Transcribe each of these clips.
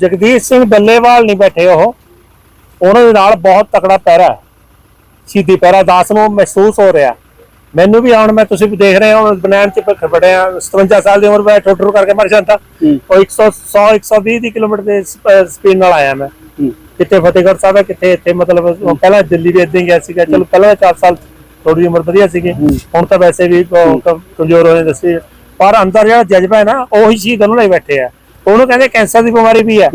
ਜਗਦੀਸ਼ ਸਿੰਘ ਡੱਲੇਵਾਲ ਨਹੀਂ ਬੈਠੇ ਉਹ। ਉਹਨਾਂ ਦੇ ਨਾਲ ਬਹੁਤ ਤਕੜਾ ਪਹਿਰਾ ਸਿੱਧੀ ਪਹਿਰਾ ਦਾਸ ਨੂੰ ਮਹਿਸੂਸ ਹੋ ਰਿਹਾ ਮੈਨੂੰ ਵੀ ਹੁਣ ਮੈਂ ਤੁਸੀਂ ਵੀ ਦੇਖ ਰਹੇ ਹੋ ਬਨੈਣ ਚ ਖੜਿਆ 57 ਸਾਲ ਦੀ ਉਮਰ ਵਿੱਚ ਠੁੱਟ ਠੁੱਟ ਕਰਕੇ ਮਰ ਜਾਂਦਾ। ਉਹ 100 100 120 ਦੀ ਕਿਲੋਮੀਟਰ ਦੇ ਸਪੀਡ ਨਾਲ ਆਇਆ ਮੈਂ। ਕਿਤੇ ਫਤਿਹਗੜ੍ਹ ਸਾਹਿਬ ਹੈ ਕਿਤੇ ਇੱਥੇ ਮਤਲਬ ਪਹਿਲਾਂ ਦਿੱਲੀ ਵੀ ਇਦਾਂ ਹੀ ਗਿਆ ਸੀਗਾ। ਚਲੋ ਪਹਿਲਾਂ 4 ਸਾਲ ਥੋੜੀ ਉਮਰ ਵਧੀਆ ਸੀਗੀ। ਹੁਣ ਤਾਂ ਵੈਸੇ ਵੀ ਕਮਜ਼ੋਰ ਹੋਏ ਦੱਸੇ। ਪਰ ਅੰਦਰ ਜਿਹੜਾ ਜਜ਼ਬਾ ਹੈ ਨਾ ਉਹੀ ਸ਼ਹੀਦ ਉਹਨਾਂ ਲਈ ਬੈਠੇ ਆ। ਉਹਨੂੰ ਕਹਿੰਦੇ ਕੈਂਸਰ ਦੀ ਬਿਮਾਰੀ ਵੀ ਹੈ।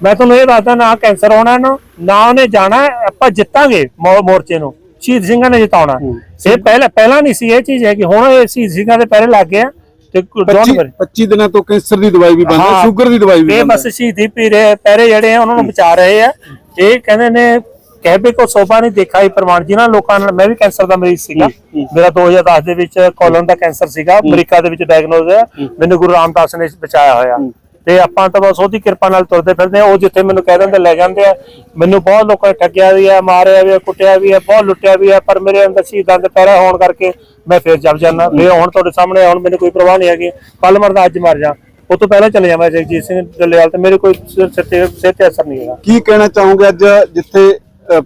ਮੈਂ ਤੁਹਾਨੂੰ ਇਹ ਦੱਸਦਾ ਨਾ ਕੈਂਸਰ ਹੋਣਾ ਨਾ ਨਾ ਉਹਨੇ ਜਾਣਾ ਆਪਾਂ ਜਿੱਤਾਂਗੇ ਮੋਰਚੇ ਨੂੰ। ਸ਼ਹੀਦ ਸਿੰਘਾਂ ਨੇ ਜਿਤਾਉਣਾ। ਇਹ ਪਹਿਲਾਂ ਪਹਿਲਾਂ ਨਹੀਂ ਸੀ ਇਹ ਚੀਜ਼ ਹੈ ਕਿ ਹੁਣ ਇਹ ਸ਼ਹੀਦ ਸਿੰਘਾਂ ਦੇ ਪਹਿਰੇ ਲੱਗ ਗਿਆ ਤੇ ਡੋਂਟ 25 ਵਰੀ 25 ਦਿਨਾਂ ਤੋਂ ਕੈਂਸਰ ਦੀ ਦਵਾਈ ਵੀ ਬੰਦ ਹੈ। ਸ਼ੂਗਰ ਦੀ ਦਵਾਈ ਵੀ ਇਹ ਬਸ ਸ਼ਹੀਦੀ ਪੀਰੇ ਪਹਿਰੇ ਜਿਹੜੇ ਆ ਉਹਨਾਂ ਨੂੰ ਬਚਾ ਰਹੇ ਆ। ਇਹ ਕਹਿੰਦੇ ਨੇ ਕਹਿਬੇ ਕੋ ਸੋਭਾ ਨਹੀਂ ਦੇਖਾ ਹੀ ਪ੍ਰਮਾਣ ਜਿਨ੍ਹਾਂ ਲੋਕਾਂ ਨਾਲ ਮੈਂ ਵੀ ਕੈਂਸਰ ਦਾ ਮਰੀਜ਼ ਸੀਗਾ। ਮੇਰਾ 2010 ਦੇ ਵਿੱਚ ਕੋਲਨ ਦਾ ਕੈਂਸਰ ਸੀਗਾ। ਅਮਰੀਕਾ ਦੇ ਵਿੱਚ ਡਾਇਗਨੋਜ਼ ਹੋਇਆ। ਮੈਨੂੰ ਗੁਰੂ ਰਾਮਦਾਸ ਨੇ ਬਚਾਇਆ ਹੋਇਆ। ਤੇ ਆਪਾਂ ਤਾਂ ਬਸ ਉਹਦੀ ਕਿਰਪਾ ਨਾਲ ਤੁਰਦੇ ਫਿਰਦੇ ਆ ਉਹ ਜਿੱਥੇ ਮੈਨੂੰ ਕਹਿ ਦਿੰਦੇ, ਲੈ ਜਾਂਦੇ ਆ। ਮੈਨੂੰ ਬਹੁਤ ਲੋਕਾਂ ਨੇ ਠੱਗਿਆ ਵੀ ਆ, ਮਾਰਿਆ ਵੀ ਆ, ਕੁੱਟਿਆ ਵੀ ਆ, ਬਹੁਤ ਲੁੱਟਿਆ ਵੀ ਆ, ਪਰ ਮੇਰੇ ਅੰਦਰ ਸ਼ਹੀਦਾਂ ਦੇ ਪਹਿਰਾ ਹੋਣ ਕਰਕੇ ਮੈਂ ਫੇਰ ਜਪ ਜਾਂਦਾ। ਵੀ ਹੁਣ ਤੁਹਾਡੇ ਸਾਹਮਣੇ ਹੁਣ ਮੈਨੂੰ ਕੋਈ ਪਰਵਾਹ ਨਹੀਂ ਹੈਗੀ। ਕੱਲ ਮਰਦਾ ਅੱਜ ਮਰ ਜਾ। ਉਹ ਤੋਂ ਪਹਿਲਾਂ ਚਲੇ ਜਾਵਾਂ ਜਗਜੀਤ ਸਿੰਘ ਜੱਲੇਵਾਲ ਤੇ ਮੇਰੇ ਕੋਈ ਸਿਰ ਤੇ ਸਿਰ ਤੇ ਅਸਰ ਨਹੀਂ ਹੈਗਾ। ਕੀ ਕਹਿਣਾ ਚਾਹੋਗੇ ਅੱਜ ਜਿੱਥੇ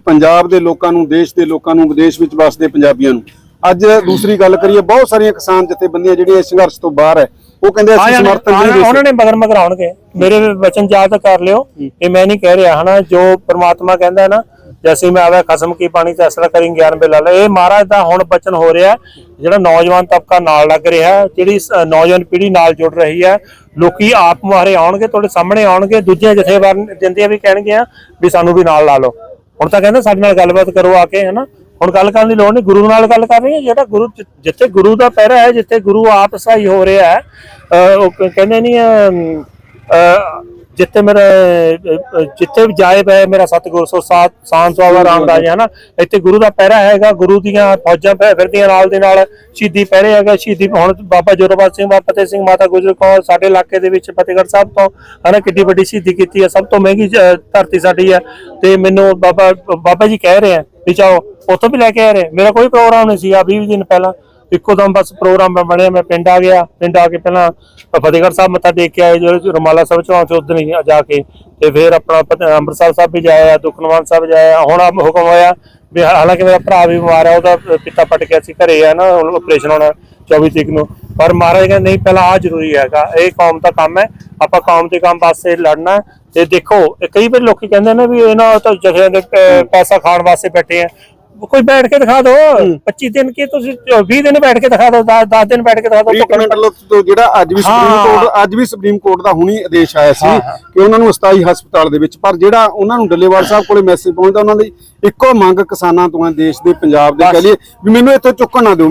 ਪੰਜਾਬ ਦੇ ਲੋਕਾਂ ਨੂੰ, ਦੇਸ਼ ਦੇ ਲੋਕਾਂ ਨੂੰ, ਵਿਦੇਸ਼ ਵਿੱਚ ਵਸਦੇ ਪੰਜਾਬੀਆਂ ਨੂੰ? ਅੱਜ ਦੂਸਰੀ ਗੱਲ ਕਰੀਏ, ਬਹੁਤ ਸਾਰੀਆਂ ਕਿਸਾਨ ਜਥੇਬੰਦੀਆਂ ਜਿਹੜੀਆਂ ਇਸ ਸੰਘਰਸ਼ ਤੋਂ ਬਾਹਰ ਹੈ ਉਹ ਕਹਿੰਦੇ ਅਸੀਂ ਸਮਰਥਨ ਨਹੀਂ ਦੇ ਉਹਨਾਂ ਨੇ ਮਗਰ ਮਗਰ ਆਉਣਗੇ। ਮੇਰੇ ਵਚਨ ਯਾਦ ਕਰ ਲਿਓ ਇਹ ਮੈਂ ਨਹੀਂ ਕਹਿ ਰਿਹਾ ਹਨਾ? ਜੋ ਪ੍ਰਮਾਤਮਾ ਕਹਿੰਦਾ ਹੈ ਨਾ ਜੈਸੇ ਮੈਂ ਆਵੇ ਖਸਮ ਕੀ ਪਾਣੀ ਤੇ ਅਸਰ ਕਰਿੰ ਗਿਆਨ ਬੇ ਲਾ। ਇਹ ਮਹਾਰਾਜ ਦਾ ਹੁਣ ਬਚਨ ਹੋ ਰਿਹਾ ਜਿਹੜਾ ਨੌਜਵਾਨ ਤਬਕਾ ਨਾਲ ਲੱਗ ਰਿਹਾ ਜਿਹੜੀ ਨੌਜਵਾਨ ਪੀੜ੍ਹੀ ਨਾਲ ਜੁੜ ਰਹੀ ਹੈ। ਲੋਕੀ ਆਪ ਮੁਹਾਰੇ ਆਉਣਗੇ ਤੁਹਾਡੇ ਸਾਹਮਣੇ ਆਉਣਗੇ ਦੂਜੀਆਂ ਜਥੇਬੰਦੀਆਂ ਜਿੰਦੀਆਂ ਵੀ ਕਹਿਣਗੀਆਂ ਵੀ ਸਾਨੂੰ ਵੀ ਨਾਲ ਲਾ ਲਓ। ਹੁਣ ਤਾਂ ਕਹਿੰਦੇ ਸਾਡੇ ਨਾਲ ਗੱਲਬਾਤ ਕਰੋ ਆ ਕੇ ਹਨਾ? ਹੁਣ ਗੱਲ ਕਰਨ ਦੀ ਲੋੜ ਨਹੀਂ, ਗੁਰੂ ਨਾਲ ਗੱਲ ਕਰ ਰਹੀ ਹੈ, ਜਿਹੜਾ ਗੁਰੂ ਜਿੱਥੇ ਗੁਰੂ ਦਾ ਪਹਿਰਾ ਹੈ, ਜਿੱਥੇ ਗੁਰੂ ਆਪ ਸਹਾਈ ਹੋ ਰਿਹਾ ਹੈ ਉਹ ਕਹਿੰਦੇ ਨਹੀਂ ਜਿੱਥੇ ਮੇਰਾ ਜਿੱਥੇ ਵੀ ਜਾਏ ਪਏ ਮੇਰਾ ਸਤਿਗੁਰ, ਸੋ ਸਾਤ ਸਾਨ ਸਵਾਵਾ ਰਾਮਦਾਸ ਜੀ ਹਨਾ ਇੱਥੇ ਗੁਰੂ ਦਾ ਪਹਿਰਾ ਹੈਗਾ, ਗੁਰੂ ਦੀਆਂ ਫੌਜਾਂ ਪੈ ਫਿਰਦੀਆਂ ਨਾਲ ਦੇ ਨਾਲ ਸ਼ਹੀਦੀ ਪਹਿਰੇ ਹੈਗਾ, ਸ਼ਹੀਦੀ ਹੁਣ ਬਾਬਾ ਜੋਰਾਵਰ ਸਿੰਘ, ਬਾਬਾ ਫਤਿਹ ਸਿੰਘ, ਮਾਤਾ ਗੁਜਰ ਕੌਰ, ਸਾਡੇ ਇਲਾਕੇ ਦੇ ਵਿੱਚ ਫਤਿਹਗੜ੍ਹ ਸਾਹਿਬ ਤੋਂ, ਹਨਾ, ਕਿੱਡੀ ਵੱਡੀ ਸ਼ਹੀਦੀ ਕੀਤੀ ਹੈ, ਸਭ ਤੋਂ ਮਹਿੰਗੀ ਧਰਤੀ ਸਾਡੀ ਹੈ, ਤੇ ਮੈਨੂੰ ਬਾਬਾ ਬਾਬਾ ਜੀ ਕਹਿ ਰਹੇ ਆ ਵੀ ਚਾਹੋ ਉੱਥੋਂ ਵੀ ਲੈ ਕੇ ਆ ਰਹੇ, ਮੇਰਾ ਕੋਈ ਪ੍ਰੋਗਰਾਮ ਨਹੀਂ ਸੀ ਆ 20 ਦਿਨ ਪਹਿਲਾਂ। ਇੱਕੋ ਦਮ ਬਸ ਪ੍ਰੋਗਰਾਮ ਬਣਿਆ, ਮੈਂ ਪਿੰਡ ਆ ਗਿਆ, ਪਿੰਡ ਆ ਕੇ ਪਹਿਲਾਂ ਫਤਿਹਗੜ੍ਹ ਸਾਹਿਬ ਮੱਥਾ ਟੇਕ ਕੇ ਆਏ, ਜਿਹੜੇ ਰਮਾਲਾ ਸਾਹਿਬ ਚੌਂਕ ਚ ਉਦੋਂ ਜਾ ਕੇ ਤੇ ਫਿਰ ਆਪਣਾ ਅੰਮ੍ਰਿਤਸਰ ਸਾਹਿਬ ਵੀ ਜਾਇਆ ਦੁਖਨਵਾਨ ਸਾਹਿਬ ਜਾਇਆ, ਹੁਣ ਹੁਕਮ ਹੋਇਆ ਵੀ ਹਾਲਾਂਕਿ ਮੇਰਾ ਭਰਾ ਵੀ ਬਿਮਾਰ ਆ, ਉਹਦਾ ਪਿਤਾ ਪਟ ਗਿਆ ਸੀ ਘਰੇ ਆ ਨਾ ਆਪਰੇਸ਼ਨ ਹੋਣਾ 24 ਤਰੀਕ ਨੂੰ, ਪਰ ਮਹਾਰਾਜ ਕਹਿੰਦੇ ਨਹੀਂ, ਪਹਿਲਾਂ ਆ ਜ਼ਰੂਰੀ ਹੈਗਾ, ਇਹ ਕੌਮ ਦਾ ਕੰਮ ਹੈ, ਆਪਾਂ ਕੌਮ ਦੇ ਕੰਮ ਵਾਸਤੇ ਲੜਨਾ ਤੇ ਦੇਖੋ ਕਈ ਵਾਰ ਲੋਕੀ ਕਹਿੰਦੇ ਨੇ ਵੀ ਇਹਨਾਂ ਤਾਂ ਜਥਿਆਂ ਦੇ ਪੈਸਾ ਖਾਣ ਵਾਸਤੇ ਬੈਠੇ ਆ ਕੋਈ ਬੈਠ ਕੇ ਦਿਖਾ ਦਿਓ 25 ਦਿਨ ਕੀ ਤੁਸੀਂ 20 ਦਿਨ ਬੈਠ ਕੇ ਦਿਖਾ ਦਿਓ 10 ਦਿਨ ਬੈਠ ਕੇ ਦਿਖਾ ਦਿਓ ਟ੍ਰੀਟਮੈਂਟ ਤੋਂ ਜਿਹੜਾ ਅੱਜ ਵੀ ਸੁਪਰੀਮ। ਕੋਰਟ ਅੱਜ ਵੀ ਸੁਪਰੀਮ ਕੋਰਟ ਦਾ ਹੁਣੀ ਆਦੇਸ਼ ਆਇਆ ਸੀ। ਕਿ ਉਹਨਾਂ ਨੂੰ ਅਸਥਾਈ ਹਸਪਤਾਲ ਦੇ ਵਿੱਚ ਪਰ ਜਿਹੜਾ ਉਹਨਾਂ ਨੂੰ ਡੱਲੇਵਾਲ ਸਾਹਿਬ ਕੋਲੇ ਮੈਸੇਜ ਪਹੁੰਚਦਾ ਉਹਨਾਂ ਦੀ ਇੱਕੋ ਮੰਗ ਕਿਸਾਨਾਂ ਤੋਂ ਹੈ ਦੇਸ਼ ਦੇ ਪੰਜਾਬ ਦੇ। ਕਹ ਲਈਏ ਵੀ ਮੈਨੂੰ ਇੱਥੋਂ ਚੁੱਕਣ ਨਾ ਦਿਓ